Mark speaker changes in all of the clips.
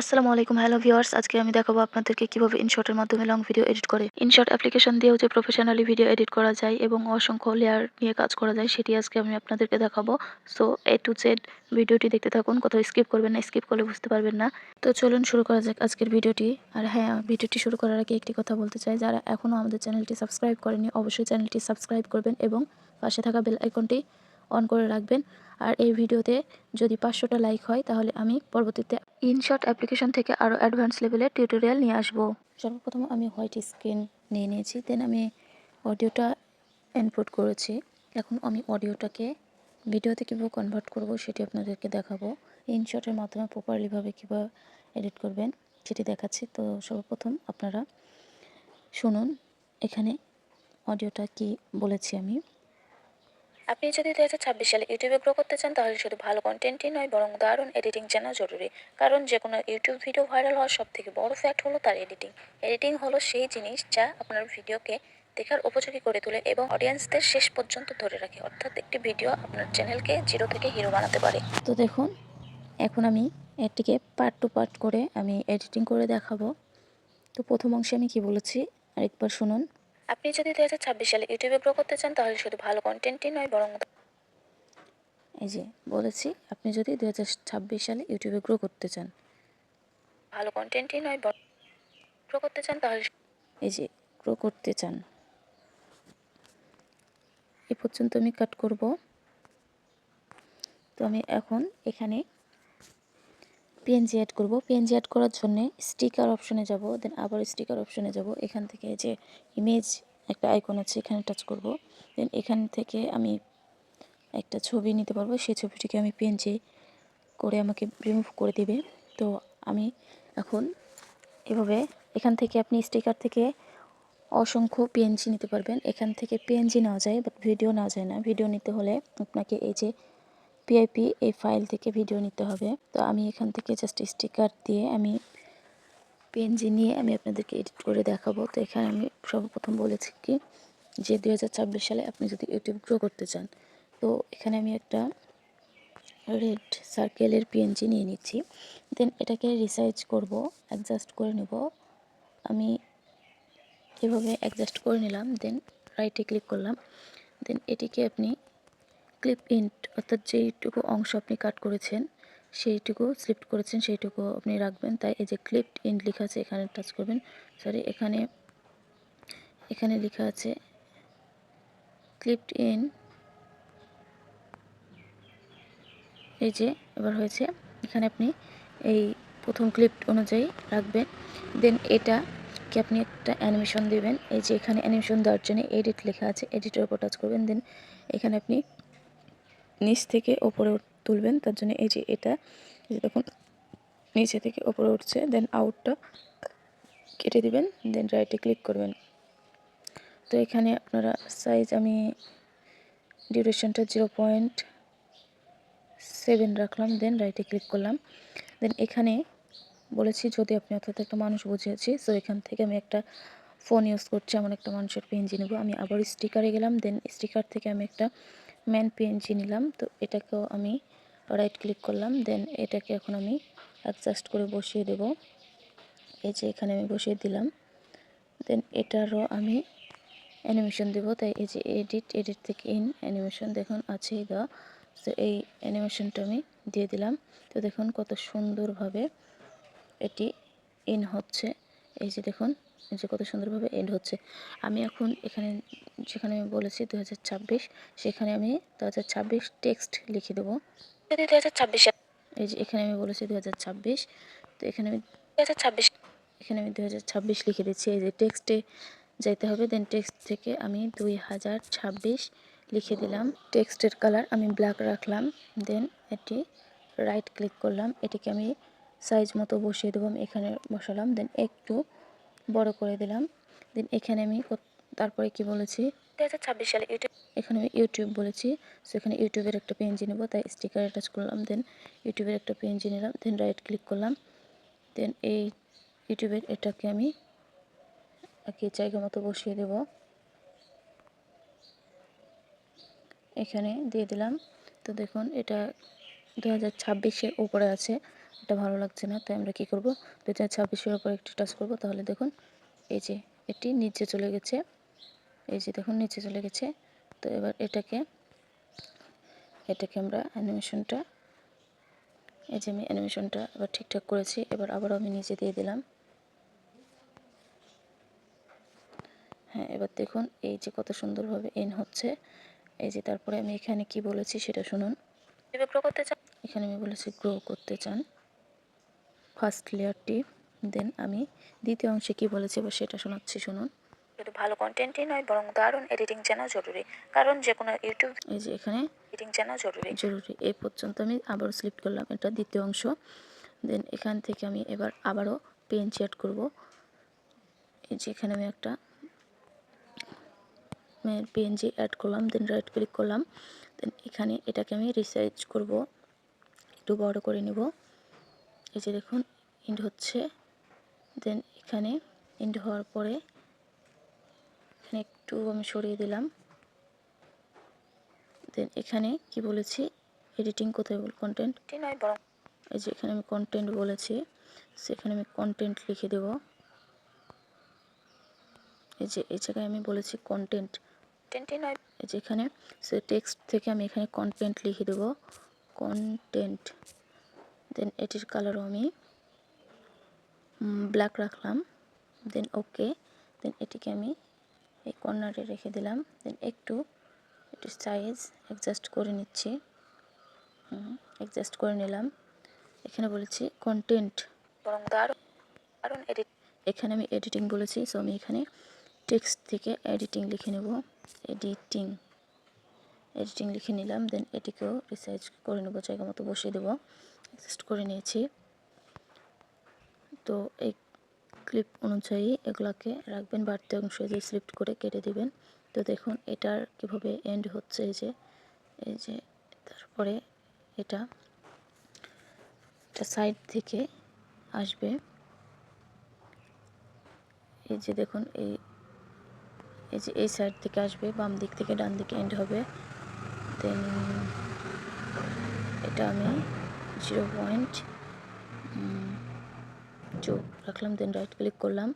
Speaker 1: আসসালামু আলাইকুম, hello viewers. আজকে আমি দেখাবো আপনাদেরকে কীভাবে ইনশটের মাধ্যমে লং ভিডিও এডিট করে। ইনশট অ্যাপ্লিকেশন দিয়েও যে প্রফেশনালি ভিডিও এডিট করা যায় এবং অসংখ্য লেয়ার নিয়ে কাজ করা যায়, সেটি আজকে আমি আপনাদেরকে দেখাবো। সো এ টু জেড ভিডিওটি দেখতে থাকুন, কোথাও স্কিপ করবেন না স্কিপ করলে বুঝতে পারবেন না। তো চলুন শুরু করা যাক আজকের ভিডিওটি। আর হ্যাঁ ভিডিওটি শুরু করার আগে একটি কথা বলতে চাই, যারা এখনও আমাদের চ্যানেলটি সাবস্ক্রাইব করেনি অবশ্যই চ্যানেলটি সাবস্ক্রাইব করবেন এবং পাশে থাকা বেল আইকনটি অন করে রাখবেন। আর এই ভিডিওতে যদি পাঁচশোটা লাইক হয়, তাহলে আমি পরবর্তীতে ইনশট অ্যাপ্লিকেশন থেকে আরও অ্যাডভান্স লেভেলের টিউটোরিয়াল নিয়ে আসব। সর্বপ্রথম আমি হোয়াইট স্ক্রিন নিয়ে নিয়েছি দেন আমি অডিওটা ইনপুট করেছি। এখন আমি অডিওটাকে ভিডিওতে কীভাবে কনভার্ট করব, সেটি আপনাদেরকে দেখাবো। ইনশটের মাধ্যমে প্রপারলিভাবে কীভাবে এডিট করবেন, সেটি দেখাচ্ছি। তো সর্বপ্রথম আপনারা শুনুন, এখানে অডিওটা কি বলেছি আমি। আপনি যদি দু হাজার ছাব্বিশ সালে ইউটিউবে গ্রো করতে চান, তাহলে শুধু ভালো কন্টেন্টই নয়, বরং দারুণ এডিটিং জানা জরুরি। কারণ যে কোনো ইউটিউব ভিডিও ভাইরাল হওয়ার সব থেকে বড় ফ্যাক্ট হলো তার এডিটিং এডিটিং হলো সেই জিনিস যা আপনার ভিডিওকে দেখার উপযোগী করে তোলে এবং অডিয়েন্সদের শেষ পর্যন্ত ধরে রাখে। অর্থাৎ একটি ভিডিও আপনার চ্যানেলকে জিরো থেকে হিরো বানাতে পারে। তো দেখুন, এখন আমি এটিকে পার্ট টু পার্ট করে আমি এডিটিং করে দেখাবো। তো প্রথম অংশে আমি কি বলেছি? আরেকবার শুনুন। আপনি যদি দু হাজার ছাব্বিশ সালে ইউটিউবে গ্রো করতে চান তাহলে শুধু ভালো কন্টেন্টই নয় বরং এই যে বলেছি আপনি যদি দু হাজার ছাব্বিশ সালে ইউটিউবে গ্রো করতে চান। ভালো কন্টেন্টই নয় গ্রো করতে চান তাহলে এই যে গ্রো করতে চান। এ পর্যন্ত আমি কাট করব। তো আমি এখন এখানে পিএনজি অ্যাড করব। পিএনজি অ্যাড করার জন্য স্টিকার অপশনে যাব দেন আবার স্টিকার অপশনে যাব। এখান থেকে যে ইমেজ একটা আইকন আছে, এখানে টাচ করব। দেন এখান থেকে আমি একটা ছবি নিতে পারব। সেই ছবিটিকে আমি পিএনজি করে আমাকে রিমুভ করে দেবে। তো আমি এখন এভাবে এখান থেকে আপনি স্টিকার থেকে অসংখ্য পিএনজি নিতে পারবেন। এখান থেকে পিএনজি নেওয়া যায় বাট ভিডিও নেওয়া যায় না। ভিডিও নিতে হলে আপনাকে এই যে পিআইপি এই ফাইল থেকে ভিডিও নিতে হবে। তো আমি এখান থেকে জাস্ট স্টিকার দিয়ে আমি পিএনজি নিয়ে আমি আপনাদেরকে এডিট করে দেখাবো। তো এখানে আমি সর্বপ্রথম বলেছি কি যে দু হাজার ছাব্বিশ সালে আপনি যদি ইউটিউব গ্রো করতে চান, তো এখানে আমি একটা রেড সার্কেলের পিএনজি নিয়ে নিচ্ছি। দেন এটাকে রিসাইজ করব অ্যাডজাস্ট করে নেব। আমি এভাবে অ্যাডজাস্ট করে নিলাম দেন রাইটে ক্লিক করলাম। দেন এটিকে আপনি ক্লিপ ইন্ট অর্থাৎ যেইটুকু অংশ আপনি কাট করেছেন, সেইটুকু স্লিপ্ট করেছেন, সেইটুকু আপনি রাখবেন। তাই এই যে ক্লিপড ইন্ট লেখা আছে, এখানে টাচ করবেন। সরি এখানে এখানে লেখা আছে ক্লিপড ইন এই যে এবার হয়েছে, এখানে আপনি এই প্রথম ক্লিপ অনুযায়ী রাখবেন। দেন এটা কি আপনি একটা অ্যানিমেশন দেবেন? এই যে এখানে অ্যানিমেশন দেওয়ার জন্য এডিট লেখা আছে এডিটের উপর টাচ করবেন। দেন এখানে আপনি নিচ থেকে ওপরে তুলবেন, তার জন্য এই যে এটা যে দেখুন, নিচে থেকে ওপরে উঠছে দেন আউটটা কেটে দিবেন দেন রাইটে ক্লিক করবেন। তো এখানে আপনারা সাইজ আমি ডিউরেশনটা জিরো পয়েন্ট সেভেন রাখলাম দেন রাইটে ক্লিক করলাম। দেন এখানে বলেছি, যদি আপনি অর্থাৎ একটা মানুষ বুঝিয়েছি সো এখান থেকে আমি একটা ফোন ইউজ করছি, এমন একটা মানুষের পিএনজি নেব। আমি আবার স্টিকারে গেলাম দেন স্টিকার থেকে আমি একটা ম্যান পিএনজি নিলাম। তো এটাকেও আমি রাইট ক্লিক করলাম। দেন এটাকে এখন আমি অ্যাডজাস্ট করে বসিয়ে দেব। এই যে এখানে আমি বসিয়ে দিলাম। দেন এটারও আমি অ্যানিমেশন দেব। তাই এই যে এডিট এডিট থেকে ইন অ্যানিমেশন দেখুন আছেই দেওয়া তো এই অ্যানিমেশনটা আমি দিয়ে দিলাম। তো দেখুন কত সুন্দরভাবে এটি ইন হচ্ছে। এই যে দেখুন যে কত সুন্দরভাবে এন্ড হচ্ছে। আমি এখন এখানে যেখানে আমি বলেছি দুহাজার ছাব্বিশ সেখানে আমি দুহাজার ছাব্বিশ টেক্সট লিখে দেবো। ছাব্বিশ এই যে এখানে আমি বলেছি দুহাজার ছাব্বিশ তো এখানে আমি দুহাজার ছাব্বিশ। এখানে আমি দুহাজার ছাব্বিশ লিখে দিচ্ছি। এই যে টেক্সটে যাইতে হবে দেন টেক্সট থেকে আমি দুই হাজার ছাব্বিশ লিখে দিলাম। টেক্সটের কালার আমি ব্ল্যাক রাখলাম দেন এটি রাইট ক্লিক করলাম। এটিকে আমি সাইজ মতো বসিয়ে দেবো। আমি এখানে বসালাম দেন একটু বড় করে দিলাম। দেন এখানে আমি তারপরে কি বলেছি? দু হাজার ছাব্বিশ সালে ইউটিউব এখানে আমি ইউটিউব বলেছি। সেখানে ইউটিউবের একটা পেনজি নেব তাই স্টিকার অ্যাটাচ করলাম। দেন ইউটিউবের একটা পেনজি নিলাম দেন রাইট ক্লিক করলাম। দেন এই ইউটিউবের এটাকে আমি একই জায়গা মতো বসিয়ে দেব। এখানে দিয়ে দিলাম। তো দেখুন এটা দু হাজার ছাব্বিশের উপরে আছে। এটা ভালো লাগছে না তাই আমরা কী করব? দু হাজার ছাব্বিশের ওপর একটু টাচ করব। তাহলে দেখুন এই যে এটি নিচে চলে গেছে। এই যে দেখুন নিচে চলে গেছে। তো এবার এটাকে এটাকে আমরা অ্যানিমেশনটা এই যে আমি অ্যানিমেশনটা এবার ঠিকঠাক করেছি। এবার আবারও আমি নিচে দিয়ে দিলাম। হ্যাঁ এবার দেখুন এই যে কত সুন্দরভাবে এন হচ্ছে। এই যে তারপরে আমি এখানে কি বলেছি সেটা শুনুন। গ্রো করতে চান? এখানে আমি বলেছি গ্রো করতে চান। ফার্স্ট লেয়ারটি দেন আমি দ্বিতীয় অংশে কি বলেছি এবার সেটা শোনাচ্ছি শুনুন।
Speaker 2: শুধু ভালো কন্টেন্টই নয় বরং দারুণ এডিটিং জানা জরুরি। কারণ যে কোনো ইউটিউব
Speaker 1: এই যে এখানে
Speaker 2: এডিটিং জানা জরুরি।
Speaker 1: জরুরি। এই পর্যন্ত আমি আবারও সিলেক্ট করলাম এটা দ্বিতীয় অংশ। দেন এখান থেকে আমি এবার আবারও পেন চ্যাট করব। এই যে এখানে আমি একটা পিএনজি অ্যাড করলাম দেন রাইট ক্লিক করলাম। দেন এখানে এটাকে আমি রিসার্চ করব। একটু বড় করে নেব। এই যে দেখুন ইন্ড হচ্ছে। দেন এখানে ইন্ড হওয়ার পরে এখানে একটু আমি সরিয়ে দিলাম। দেন এখানে কি বলেছি? এডিটিং কোথায় বল কন্টেন্ট এই যে এখানে আমি কন্টেন্ট বলেছি সেখানে আমি কন্টেন্ট লিখে দেব। এই যে এই জায়গায় আমি বলেছি কন্টেন্ট এই যে এখানে সে টেক্সট থেকে আমি এখানে কন্টেন্ট লিখে দেব। কন্টেন্ট দেন এটির কালারও আমি ব্ল্যাক রাখলাম। দেন ওকে দেন এটিকে আমি এই কর্নারে রেখে দিলাম। দেন একটু একটু সাইজ অ্যাডজাস্ট করে নিচ্ছি। অ্যাডজাস্ট করে নিলাম। এখানে বলেছি কন্টেন্ট
Speaker 2: এডিট
Speaker 1: এখানে আমি এডিটিং বলেছি সো আমি এখানে টেক্সট থেকে এডিটিং লিখে নেব। এডিটিং এডিটিং লিখে নিলাম। দেন এটিকেও রিসাইজ করে নেব, জায়গা মতো বসিয়ে দেবো। অ্যাডজাস্ট করে নিয়েছি। তো এই ক্লিপ অনুযায়ী এগুলাকে রাখবেন, বাড়তি অংশ দিয়ে সিলেক্ট করে কেটে দিবেন। তো দেখুন এটার কীভাবে এন্ড হচ্ছে এই যে এই যে তারপরে এটা এটা সাইড থেকে আসবে। এই যে দেখুন এই এই যে এই সাইড থেকে আসবে, বাম দিক থেকে ডান দিকে এন্ড হবে। দেন এটা আমি জিরো পয়েন্ট যোগ রাখলাম দেন রাইট ক্লিক করলাম।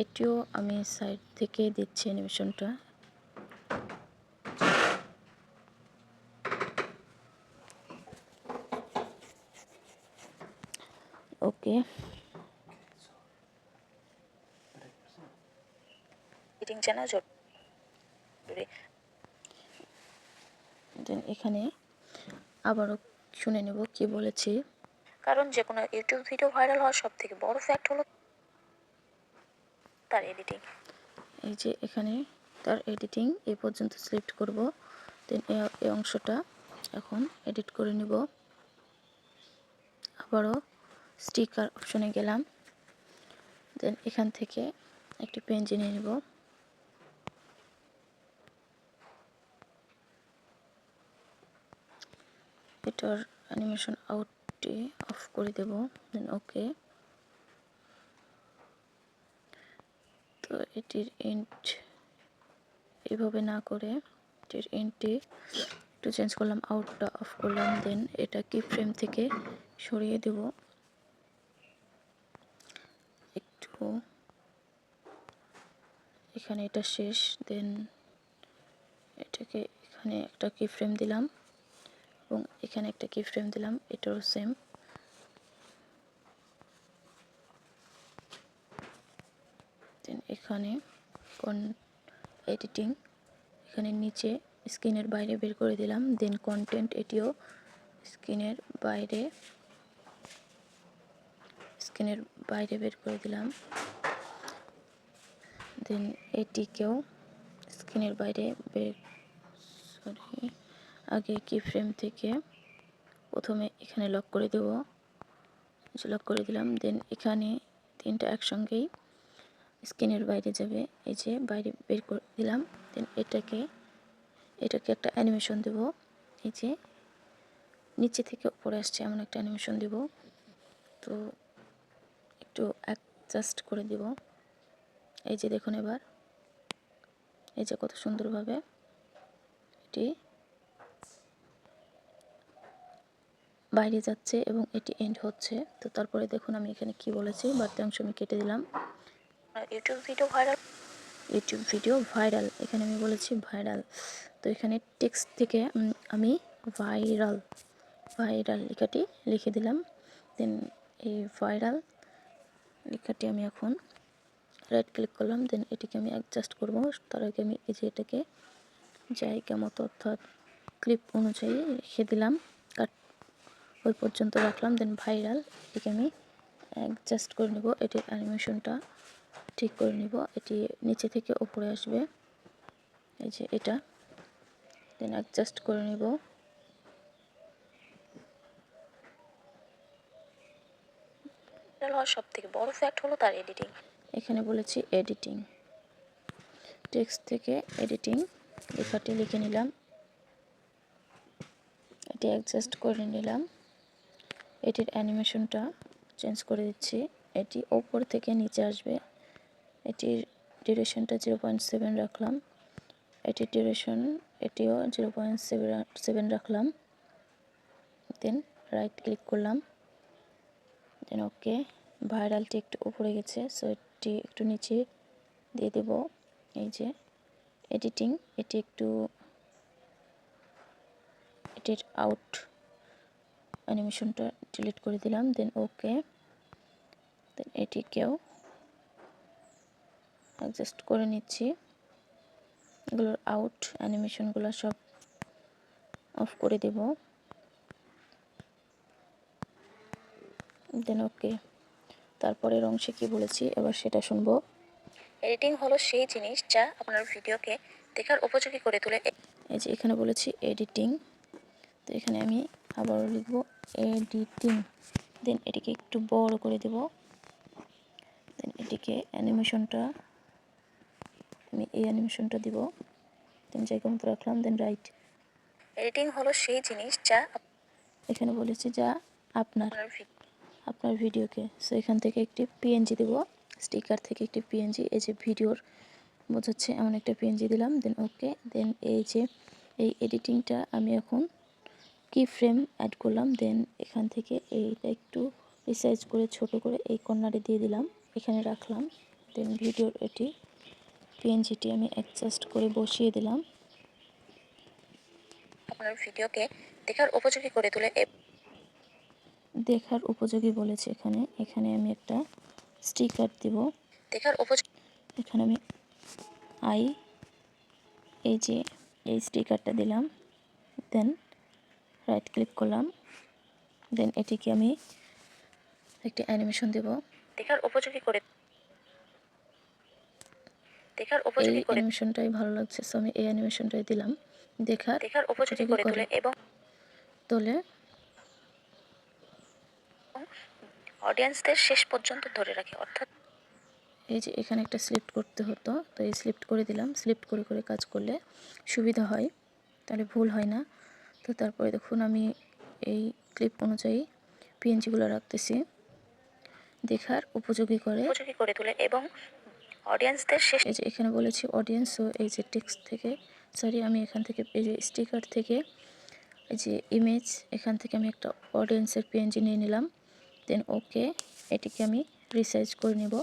Speaker 1: এটিও আমি সাইড থেকে দিচ্ছি অ্যানিমেশনটা ওকে
Speaker 2: জানাও
Speaker 1: দেন এখানে আবারও শুনে নেব কি বলেছি।
Speaker 2: কারণ যে কোনো ইউটিউব ভিডিও ভাইরাল হওয়ার সব থেকে বড় ফ্যাক্ট হলো তার এডিটিং
Speaker 1: এই যে এখানে তার এডিটিং এই পর্যন্ত সিলেক্ট করব দেন এই অংশটা এখন এডিট করে নিব। আবারও স্টিকার অপশনে গেলাম। দেন এখান থেকে একটি পেন নিয়ে নেব। এটার অ্যানিমেশন আউটটি অফ করে দেব দেন ওকে তো এটির ইন্ট এভাবে না করে এটির ইন্টটি একটু চেঞ্জ করলাম আউটটা অফ করলাম দেন এটা কি ফ্রেম থেকে সরিয়ে দেব। একটু এখানে এটা শেষ দেন এটাকে এখানে একটা কি ফ্রেম দিলাম। এবং এখানে একটা কি ফ্রেম দিলাম এটারও সেম এখানে কোন এডিটিং এখানে নিচে স্ক্রিনের বাইরে বের করে দিলাম দেন কন্টেন্ট এটিও স্ক্রিনের বাইরে স্ক্রিনের বাইরে বের করে দিলাম। দেন এটিকেও স্ক্রিনের বাইরে বের সরি আগে কি ফ্রেম থেকে প্রথমে এখানে লক করে দেব। লক করে দিলাম দেন এখানে তিনটা একসঙ্গেই স্ক্রিনের বাইরে যাবে। এই যে বাইরে বের করে দিলাম দেন এটাকে এটাকে একটা অ্যানিমেশন দেব। এই যে নিচে থেকে উপরে আসছে এমন একটা অ্যানিমেশন দেব। তো একটু অ্যাডজাস্ট করে দেব। এই যে দেখুন এবার, এই যে কত সুন্দরভাবে এটি বাইরে যাচ্ছে এবং এটি এন্ড হচ্ছে। তো তারপরে দেখুন আমি এখানে কি বলেছি বাড়তি অংশ আমি কেটে দিলাম।
Speaker 2: YouTube video viral
Speaker 1: YouTube video viral এখানে আমি বলেছি ভাইরাল তো এখানে টেক্সট থেকে আমি ভাইরাল ভাইরাল লেখাটি লিখে দিলাম। দেন এই ভাইরাল লেখাটি আমি এখন রাইট ক্লিক করলাম। দেন এটিকে আমি অ্যাডজাস্ট করব। তার আগে আমি এই যে এটাকে জায়গা মতো অর্থাৎ ক্লিপ অনুযায়ী রেখে দিলাম। ওই পর্যন্ত রাখলাম দেন ভাইরাল এটিকে আমি অ্যাডজাস্ট করে নেব। এটির অ্যানিমেশনটা ঠিক করে নিব। এটি নিচে থেকে উপরে আসবে। এই যে এটা। দেন অ্যাডজাস্ট করে নেব।
Speaker 2: হওয়ার সব থেকে বড় ফ্যাক্ট হলো তার এডিটিং
Speaker 1: এখানে বলেছি এডিটিং টেক্সট থেকে এডিটিং লেখাটি লিখে নিলাম। এটি অ্যাডজাস্ট করে নিলাম। এটির অ্যানিমেশনটা চেঞ্জ করে দিচ্ছি। এটি ওপর থেকে নিচে আসবে। এটির ডিউরেশনটা জিরো পয়েন্ট সেভেন রাখলাম। এটির ডিউরেশন, এটিও জিরো পয়েন্ট সেভেন সেভেন রাখলাম। দেন রাইট ক্লিক করলাম। দেন ওকে, ভাইরালটি একটু উপরে গেছে, সো এটি একটু নিচে দিয়ে দেব। এই যে এডিটিং, এটি একটু, এটির আউট অ্যানিমেশনটা ডিলিট করে দিলাম দেন ওকে দেন এটিকেও অ্যাডজাস্ট করে নিচ্ছি। এগুলোর আউট অ্যানিমেশনগুলো সব অফ করে দেব। দেন ওকে তারপরের অংশে কি বলেছি? এবার সেটা শুনব।
Speaker 2: এডিটিং হলো সেই জিনিস যা আপনার ভিডিওকে দেখার উপযোগী করে তোলে।
Speaker 1: এই যে এখানে বলেছি এডিটিং তো এখানে আমি আবারও লিখব এডিটিং দেন এটিকে একটু বড় করে দেব। দেন এটিকে অ্যানিমেশনটা আমি এই অ্যানিমেশনটা দিব। দেন জায়গা মতো রাখলাম দেন রাইট
Speaker 2: এডিটিং হলো সেই জিনিস যা
Speaker 1: এখানে বলেছি যা আপনার
Speaker 2: আপনার
Speaker 1: ভিডিওকে। সো এখান থেকে একটি পিএনজি দেব। স্টিকার থেকে একটি পিএনজি এই যে ভিডিওর বোঝাচ্ছে এমন একটা পিএনজি দিলাম। দেন ওকে দেন এই যে এই এডিটিংটা আমি এখন কি ফ্রেম অ্যাড করলাম দেন এখান থেকে এইটা একটু রিসাইজ করে ছোট করে এই কর্নারে দিয়ে দিলাম এখানে রাখলাম দেন ভিডিওর এটি পিএনজিটি আমি অ্যাডজাস্ট করে বসিয়ে দিলাম।
Speaker 2: আপনার ভিডিওকে দেখার উপযোগী করে তুলে
Speaker 1: দেখার উপযোগী বলেছে এখানে এখানে আমি একটা স্টিকার দিব।
Speaker 2: দেখার উপযোগী
Speaker 1: এখানে আমি আই এই যে এই স্টিকারটা দিলাম দেন রাইট ক্লিক করলাম। দেন এটিকে আমি একটি অ্যানিমেশন দেব।
Speaker 2: দেখার উপযোগী করে দেখার উপযোগী করে
Speaker 1: অ্যানিমেশনটাই ভালো লাগছে সো আমি এই অ্যানিমেশনটাই দিলাম। দেখার
Speaker 2: দেখার উপযোগী করে তোলে এবং
Speaker 1: তোলে।
Speaker 2: অডিয়েন্সদের শেষ পর্যন্ত ধরে রাখে অর্থাৎ
Speaker 1: এই যে এখানে একটা স্লিপ্ট করতে হতো তো এই স্লিপ্ট করে দিলাম। স্লিপ্ট করে করে কাজ করলে সুবিধা হয় তাহলে ভুল হয় না। তো তারপরে দেখুন আমি এই ক্লিপ অনুযায়ী পিএনজিগুলো রাখতেছি। দেখার উপযোগী করে।
Speaker 2: উপযোগী করে তোলে এবং অডিয়েন্সদের শেষ
Speaker 1: এই যে এখানে বলেছি অডিয়েন্স ও এই যে টেক্সট থেকে সরি আমি এখান থেকে এই যে স্টিকার থেকে এই যে ইমেজ এখান থেকে আমি একটা অডিয়েন্সের পিএনজি নিয়ে নিলাম। দেন ওকে এটিকে আমি রিসাইজ করে নেব।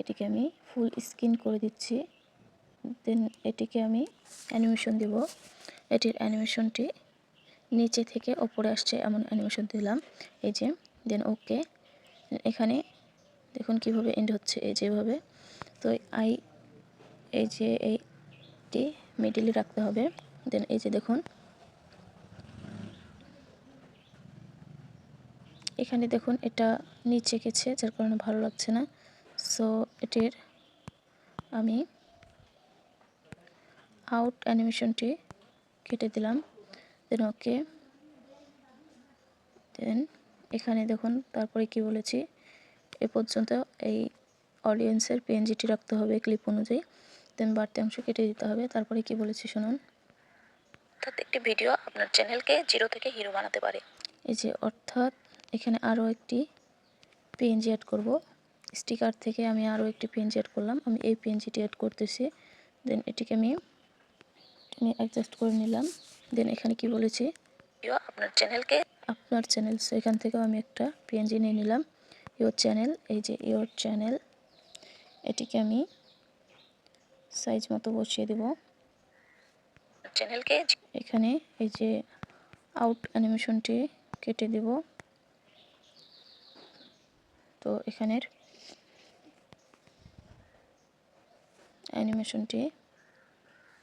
Speaker 1: এটিকে আমি ফুল স্ক্রিন করে দিচ্ছি। দেন এটিকে আমি অ্যানিমেশন দেব। এটির অ্যানিমেশনটি নিচে থেকে ওপরে আসছে এমন অ্যানিমেশন দিলাম। এই যে, দেন ওকে এখানে দেখুন কীভাবে এন্ড হচ্ছে এই যেভাবে তো আই এই যে এইটি মিডিলে রাখতে হবে। দেন এই যে দেখুন। এখানে দেখুন এটা নিচে গেছে, যার কারণে ভালো লাগছে না। সো এটির আমি আউট অ্যানিমেশনটি কেটে দিলাম। দেন ওকে দেন এখানে দেখুন তারপরে কি বলেছি? এ পর্যন্ত এই অডিয়েন্সের পিএনজিটি রাখতে হবে ক্লিপ অনুযায়ী। দেন বাড়তি অংশ কেটে দিতে হবে। তারপরে কি বলেছি শুনুন?
Speaker 2: অর্থাৎ একটি ভিডিও আপনার চ্যানেলকে জিরো থেকে হিরো বানাতে পারে।
Speaker 1: এই যে অর্থাৎ এখানে আরও একটি পিএনজি অ্যাড করব। স্টিকার থেকে আমি আরও একটি পিএনজি অ্যাড করলাম। আমি এই পিএনজিটি অ্যাড করতেছি। দেন এটিকে আমি আমি অ্যাডজাস্ট করে নিলাম। দেন এখানে কি বলেছি?
Speaker 2: আপনার চ্যানেলকে
Speaker 1: আপনার চ্যানেল সো এখান থেকেও আমি একটা পিএনজি নিয়ে নিলাম। ইয়োর চ্যানেল এই যে ইয়োর চ্যানেল এটিকে আমি সাইজ মতো বসিয়ে দেব।
Speaker 2: চ্যানেলকে
Speaker 1: এখানে এই যে আউট অ্যানিমেশনটি কেটে দেব। তো এখানের অ্যানিমেশনটি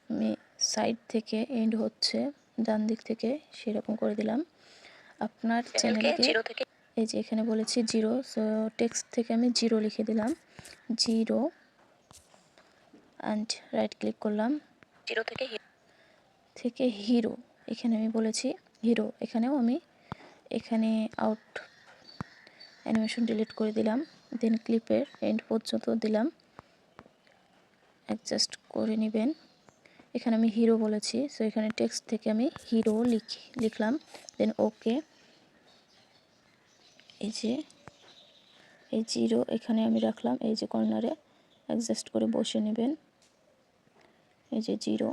Speaker 1: আমি সাইড থেকে এন্ড হচ্ছে ডান দিক থেকে সেরকম করে দিলাম। আপনার
Speaker 2: চ্যানেলকে
Speaker 1: চ্যানেলকে
Speaker 2: জিরো থেকে
Speaker 1: এই যে এখানে বলেছি জিরো সো টেক্সট থেকে আমি জিরো লিখে দিলাম। জিরো অ্যান্ড রাইট ক্লিক করলাম।
Speaker 2: জিরো থেকে
Speaker 1: থেকে হিরো এখানে আমি বলেছি হিরো এখানেও আমি এখানে আউট অ্যানিমেশন ডিলিট করে দিলাম। দেন ক্লিপের এন্ড পর্যন্ত দিলাম। অ্যাডজাস্ট করে নেবেন। এখানে আমি হিরো বলেছি। সো এখানে টেক্সট থেকে আমি হিরো লিখি, লিখলাম। দেন ওকে এই যে, এই জিরো এখানে আমি রাখলাম। এই যে কর্নারে অ্যাডজাস্ট করে বসে নেবেন। এই যে জিরো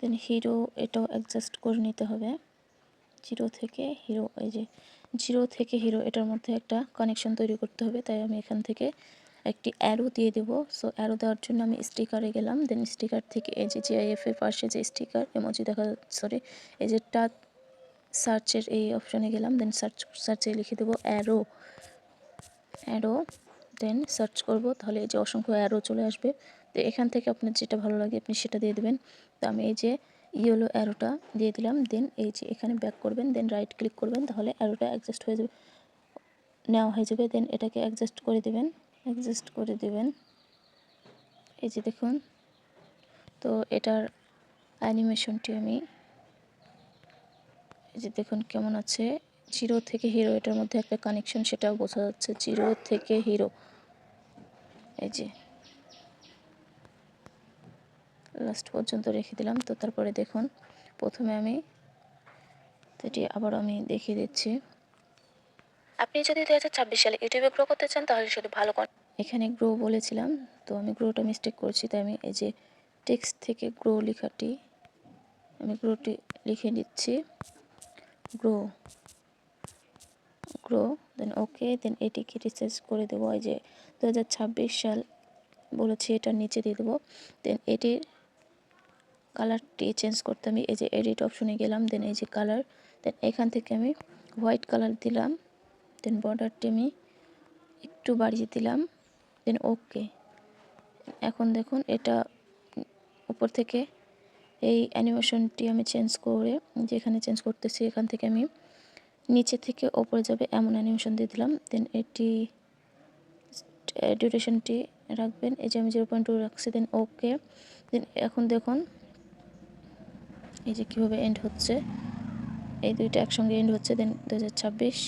Speaker 1: দেন হিরো এটাও অ্যাডজাস্ট করে নিতে হবে। জিরো থেকে হিরো এই যে জিরো থেকে হিরো এটার মধ্যে একটা কানেকশন তৈরি করতে হবে। তাই আমি এখান থেকে একটি অ্যারো দিয়ে দেব। সো অ্যারো দেওয়ার জন্য আমি স্টিকারে গেলাম। দেন স্টিকার থেকে এই যে জিআইএফ এর পাশে যে স্টিকার এমজি দেখা সরি এই যে টাচ সার্চের এই অপশনে গেলাম। দেন সার্চ সার্চে লিখে দেবো অ্যারো অ্যারো দেন সার্চ করব। তাহলে এই যে অসংখ্য অ্যারো চলে আসবে। তো এখান থেকে আপনার যেটা ভালো লাগে, আপনি সেটা দিয়ে দেবেন। তো আমি এই যে ইয়েলো অ্যারোটা দিয়ে দিলাম। দেন এই যে এখানে ব্যাক করবেন। দেন রাইট ক্লিক করবেন। তাহলে অ্যারোটা অ্যাডজাস্ট হয়ে যাবে, নেওয়া হয়ে যাবে। দেন এটাকে অ্যাডজাস্ট করে দেবেন। অ্যাডজাস্ট করে দেবেন। এই যে দেখুন। তো এটার অ্যানিমেশনটি আমি এই যে দেখুন কেমন আছে। জিরো থেকে হিরো এটার মধ্যে একটা কানেকশন সেটাও বোঝা যাচ্ছে। জিরো থেকে হিরো এই যে। লাস্ট পর্যন্ত রেখে দিলাম। তো তারপরে দেখুন। প্রথমে আমি এটি আবার আমি দেখিয়ে দিচ্ছি।
Speaker 2: আপনি যদি দু হাজার ছাব্বিশ সালে ইউটিউবে গ্রো করতে চান, তাহলে শুধু ভালো
Speaker 1: এখানে গ্রো বলেছিলাম, তো আমি গ্রোটা মিস্টেক করছি, তাই আমি এই যে টেক্সট থেকে গ্রো লেখাটি, আমি গ্রোটি লিখে নিচ্ছি। গ্রো গ্রো দেন ওকে দেন এটিকে রিসার্চ করে দেবো, এই যে দু হাজার ছাব্বিশ সাল বলেছি, এটার নিচে দিয়ে দেবো। দেন এটির কালারটি চেঞ্জ করতে আমি এই যে এডিট অপশনে গেলাম দেন এই যে কালার দেন এখান থেকে আমি হোয়াইট কালার দিলাম। দেন বর্ডারটি আমি একটু বাড়িয়ে দিলাম। দেন ওকে এখন দেখুন এটা উপর থেকে এই অ্যানিমেশনটি আমি চেঞ্জ করে যেখানে চেঞ্জ করতেছি এখান থেকে আমি নিচে থেকে ওপরে যাবে এমন অ্যানিমেশন দিয়ে দিলাম। দেন এটি ডিউরেশনটি রাখবেন। এই যে আমি জিরো পয়েন্ট টু রাখছি দেন ওকে দেন এখন দেখুন এই যে কীভাবে এন্ড হচ্ছে। এই দুইটা একসঙ্গে এন্ড হচ্ছে দেন দু হাজার ছাব্বিশ।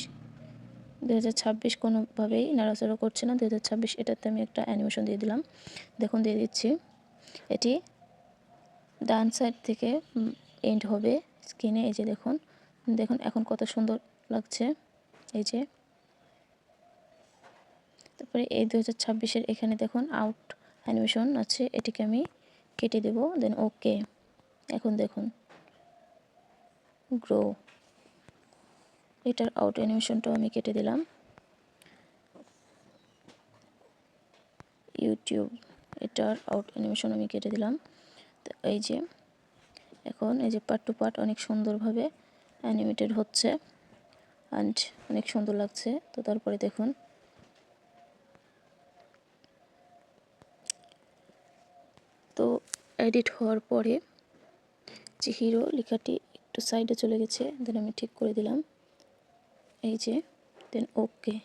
Speaker 1: দু হাজার ছাব্বিশ কোনোভাবেই নাড়াচাড়া করছে না। দু হাজার ছাব্বিশ এটাতে আমি একটা অ্যানিমেশন দিয়ে দিলাম। দেখুন, দিয়ে দিচ্ছি। এটি ডান সাইড থেকে এন্ড হবে স্ক্রিনে এই যে দেখুন দেখুন এখন কত সুন্দর লাগছে। এই যে। তারপরে এই দু হাজার ছাব্বিশের এখানে দেখুন আউট অ্যানিমেশন আছে। এটিকে আমি কেটে দেব দেন ওকে এখন দেখুন গ্রো এটার আউট অ্যানিমেশনটাও আমি কেটে দিলাম। ইউটিউব এটার আউট অ্যানিমেশন আমি কেটে দিলাম। তো এই যে, এখন এই যে পার্ট টু পার্ট অনেক সুন্দরভাবে অ্যানিমেটেড হচ্ছে অ্যান্ড অনেক সুন্দর লাগছে। তো তারপরে দেখুন। তো এডিট হওয়ার পরে যে হিরো লেখাটি একটু সাইডে চলে গেছে দেন আমি ঠিক করে দিলাম। এই যে দেন ওকে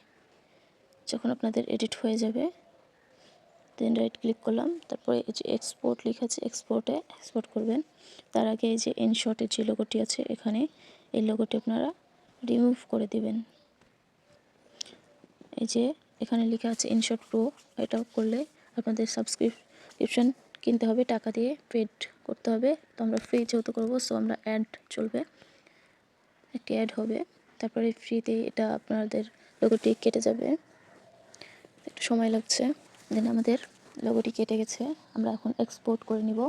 Speaker 1: যখন আপনাদের এডিট হয়ে যাবে দেন রাইট ক্লিক করলাম, তারপরে এই যে এক্সপোর্ট লেখা আছে এক্সপোর্টে এক্সপোর্ট করবেন। তার আগে এই যে ইনশর্টের যে লোগোটি আছে, এখানে এই লোগোটি আপনারা রিমুভ করে দিবেন। এই যে, এখানে লেখা আছে ইনশর্ট প্রো এটা করলে আপনাদের সাবস্ক্রিপশন কিনতে হবে, টাকা দিয়ে পেড করতে হবে। তো আমরা ফ্রি যেহেতু করব সো আমরা অ্যাড চলবে। একটি অ্যাড হবে। তারপরে ফ্রিতে এটা আপনাদের লোগোটি কেটে যাবে। একটু সময় লাগছে। দেন আমাদের লোগোটি কেটে গেছে। আমরা এখন এক্সপোর্ট করে নিব।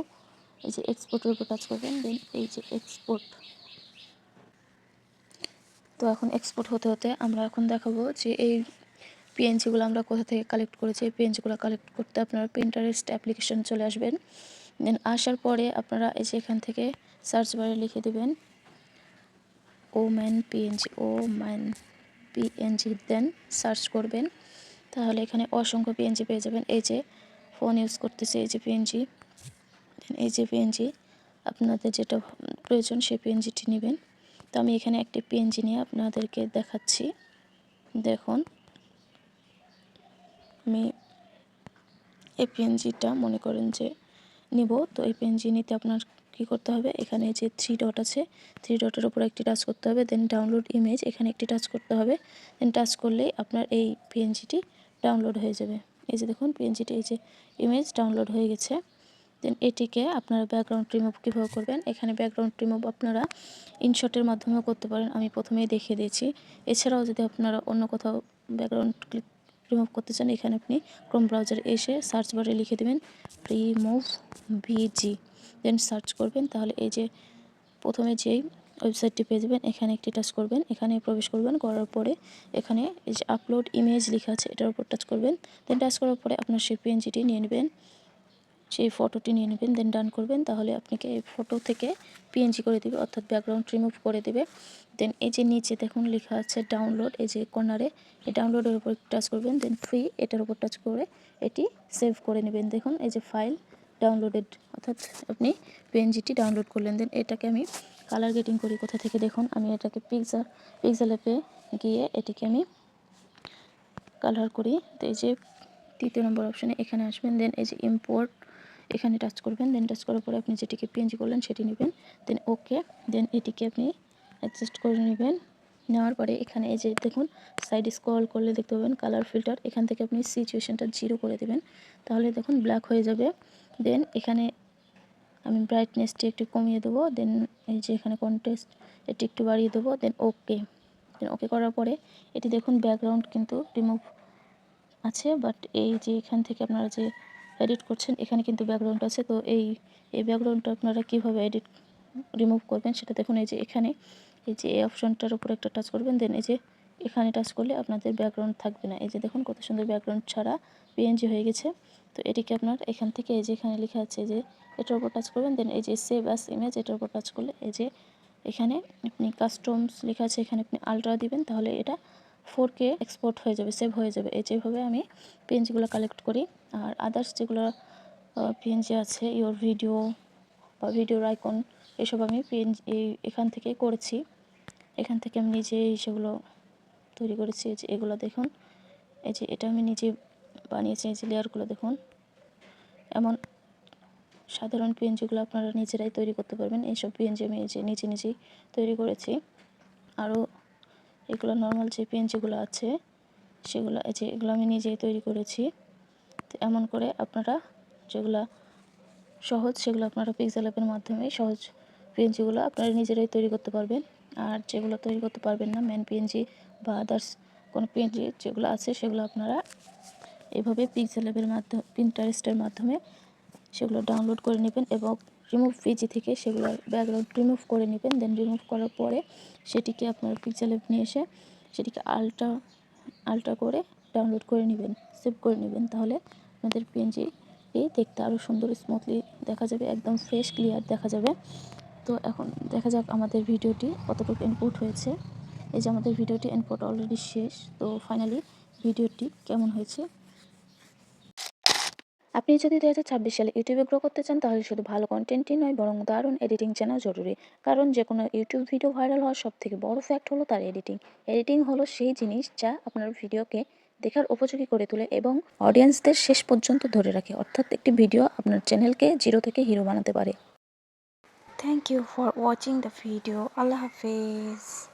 Speaker 1: এই যে এক্সপোর্টের উপর কাজ করবেন দেন এই যে এক্সপোর্ট তো এখন এক্সপোর্ট হতে হতে আমরা এখন দেখাবো যে এই পিএনজিগুলো আমরা কোথা থেকে কালেক্ট করেছি। এই পিএনজিগুলো কালেক্ট করতে আপনারা প্রিন্টারেস্ট অ্যাপ্লিকেশন চলে আসবেন। দেন আসার পরে আপনারা এই যে এখান থেকে সার্চ বারে লিখে দেবেন। Woman PNG woman PNG then search করবেন। তাহলে এখানে অসংখ্য পিএনজি পেয়ে যাবেন। এই যে ফোন ইউজ করতেছে, এই যে পিএনজি এই যে পিএনজি আপনাদের যেটা প্রয়োজন সেই পিএনজিটি নেবেন। তো আমি এখানে একটি পিএনজি নিয়ে আপনাদেরকে দেখাচ্ছি। দেখুন, আমি এই পিএনজিটা মনে করেন যে নিব। তো এই পিএনজি নিতে আপনার কি করতে হবে? এখানে যে থ্রি ডট আছে থ্রি ডটের উপর একটি টাচ করতে হবে দেন ডাউনলোড ইমেজ এখানে একটি টাচ করতে হবে দেন টাচ করলেই আপনার এই পিএনজিটি ডাউনলোড হয়ে যাবে। এই যে দেখুন পিএনজিটি এই যে ইমেজ ডাউনলোড হয়ে গেছে দেন এটিকে আপনারা ব্যাকগ্রাউন্ড রিমুভ কীভাবে করবেন? এখানে ব্যাকগ্রাউন্ড রিমুভ আপনারা ইনশটের মাধ্যমেও করতে পারেন, আমি প্রথমেই দেখিয়ে দিয়েছি। এছাড়াও যদি আপনারা অন্য কোথাও ব্যাকগ্রাউন্ড ক্লিক রিমুভ করতে চান, এখানে আপনি ক্রোম ব্রাউজারে এসে সার্চ বারে লিখে দেবেন রিমুভ ভিজি দেন সার্চ করবেন, তাহলে এই যে প্রথমে যেই ওয়েবসাইটটি পেয়ে যাবেন, এখানে একটি টাচ করবেন, এখানে প্রবেশ করবেন, করার পরে এখানে এই যে আপলোড ইমেজ লেখা আছে, এটার উপর টাচ করবেন দেন টাচ করার পরে আপনার সেই পিএনজিটি নিয়ে নেবেন, সেই ফটোটি নিয়ে নেবেন দেন ডান করবেন, তাহলে আপনাকে এই ফটো থেকে পিএনজি করে দেবে, অর্থাৎ ব্যাকগ্রাউন্ড রিমুভ করে দেবে দেন এই যে নিচে দেখুন লেখা আছে ডাউনলোড এই যে কর্নারে এই ডাউনলোডের উপর টাচ করবেন দেন ফ্রি এটার উপর টাচ করে এটি সেভ করে নেবেন, দেখুন এই যে ফাইল ডাউনলোডেড অর্থাৎ আপনি পিএনজিটি ডাউনলোড করলেন দেন এটাকে আমি কালার গেটিং করি কোথা থেকে দেখুন, আমি এটাকে পিকজার পিকজাল অ্যাপে গিয়ে এটিকে আমি কালার করি, তো এই যে তৃতীয় নম্বর অপশানে এখানে আসবেন দেন এই যে ইম্পোর্ট এখানে টাচ করবেন দেন টাচ করার পরে আপনি যেটিকে পিএনজি করলেন সেটি নেবেন দেন ওকে দেন এটিকে আপনি অ্যাডজাস্ট করে নেবেন, নেওয়ার পরে এখানে এই যে দেখুন সাইড স্ক্রল করলে দেখতে পাবেন কালার ফিল্টার এখান থেকে আপনি সিচুয়েশনটা জিরো করে দেবেন, তাহলে দেখুন ব্ল্যাক হয়ে যাবে দেন এখানে আমি ব্রাইটনেসটি একটু কমিয়ে দেবো দেন এই যে এখানে কন্টেস্ট এটি একটু বাড়িয়ে দেবো দেন ওকে দেন ওকে করার পরে এটি দেখুন ব্যাকগ্রাউন্ড কিন্তু রিমুভ আছে বাট এই যে এখান থেকে আপনারা যে এডিট করছেন, এখানে কিন্তু ব্যাকগ্রাউন্ড আছে, তো এই এই ব্যাকগ্রাউন্ডটা আপনারা কীভাবে এডিট রিমুভ করবেন সেটা দেখুন, এই যে এখানে, এই যে এই অপশনটার উপর একটা টাচ করবেন দেন এই যে এখানে টাচ করলে আপনাদের ব্যাকগ্রাউন্ড থাকবে না। এই যে দেখুন কত সুন্দর ব্যাকগ্রাউন্ড ছাড়া পিএনজি হয়ে গেছে। তো এটিকে আপনার এখান থেকে এই যে এখানে লেখা আছে যে, এটার উপর টাচ করবেন দেন এই যে সেভ অ্যাস ইমেজ এটার উপর টাচ করলে এই যে এখানে আপনি কাস্টমস লেখা আছে, এখানে আপনি আলট্রা দিবেন, তাহলে এটা ফোর কে এক্সপোর্ট হয়ে যাবে সেভ হয়ে যাবে। এই যেভাবে আমি পিএনজিগুলো কালেক্ট করি। আর আদার্স যেগুলো পিএনজি আছে ইওর ভিডিও বা ভিডিওর আইকন এসব আমি পিএনজি এখান থেকে করেছি। এখান থেকে আমি নিজেই সেগুলো তৈরি করেছি, এই যে এগুলো দেখুন। এই যে এটা আমি নিজে বানিয়েছি এই যে লেয়ারগুলো দেখুন। এমন সাধারণ পিএনজিগুলো আপনারা নিজেরাই তৈরি করতে পারবেন। এইসব পিএনজি আমি এই যে নিজে নিজেই তৈরি করেছি। আরও এগুলো নর্মাল যে পিএনজিগুলো আছে, সেগুলো এই যে এগুলো আমি নিজেই তৈরি করেছি। তো এমন করে আপনারা যেগুলো সহজ, সেগুলো আপনারা পিক্সেল অ্যাপের মাধ্যমে সহজ পিএনজিগুলো আপনারা নিজেরাই তৈরি করতে পারবেন। আর যেগুলো তৈরি করতে পারবেন না মেন পিএনজি বা আদার্স কোনো পিএনজি যেগুলো আছে, সেগুলো আপনারা এভাবে পিক্সেল অ্যাপের মাধ্যমে প্রিন্টারেস্টের মাধ্যমে সেগুলো ডাউনলোড করে নেবেন এবং রিমুভ পিজি থেকে সেগুলো ব্যাকগ্রাউন্ড রিমুভ করে নেবেন। দেন রিমুভ করার পরে সেটিকে আপনার পিক্সেল অ্যাপ নিয়ে এসে সেটিকে আলট্রা আলট্রা করে ডাউনলোড করে নেবেন সেভ করে নেবেন। তাহলে আপনাদের পিএনজি দেখতে আরও সুন্দর স্মুথলি দেখা যাবে, একদম ফ্রেশ ক্লিয়ার দেখা যাবে। তো এখন দেখা যাক আমাদের ভিডিওটি কতটুকু ইনপুট হয়েছে। এই যে আমাদের ভিডিওটি ইনপুট অলরেডি শেষ। তো ফাইনালি ভিডিওটি কেমন হয়েছে আপনি যদি দু হাজার ছাব্বিশ সালে ইউটিউবে গ্রো করতে চান, তাহলে শুধু ভালো কন্টেন্টই নয়, বরং দারুণ এডিটিং জানা জরুরি। কারণ যে কোনো ইউটিউব ভিডিও ভাইরাল হওয়ার সব থেকে বড় ফ্যাক্ট হলো তার এডিটিং এডিটিং হলো সেই জিনিস যা আপনার ভিডিওকে দেখার উপযোগী করে তোলে এবং অডিয়েন্সদের শেষ পর্যন্ত ধরে রাখে। অর্থাৎ একটি ভিডিও আপনার চ্যানেলকে জিরো থেকে হিরো বানাতে পারে।
Speaker 3: Thank you for watching the video Allah Hafiz.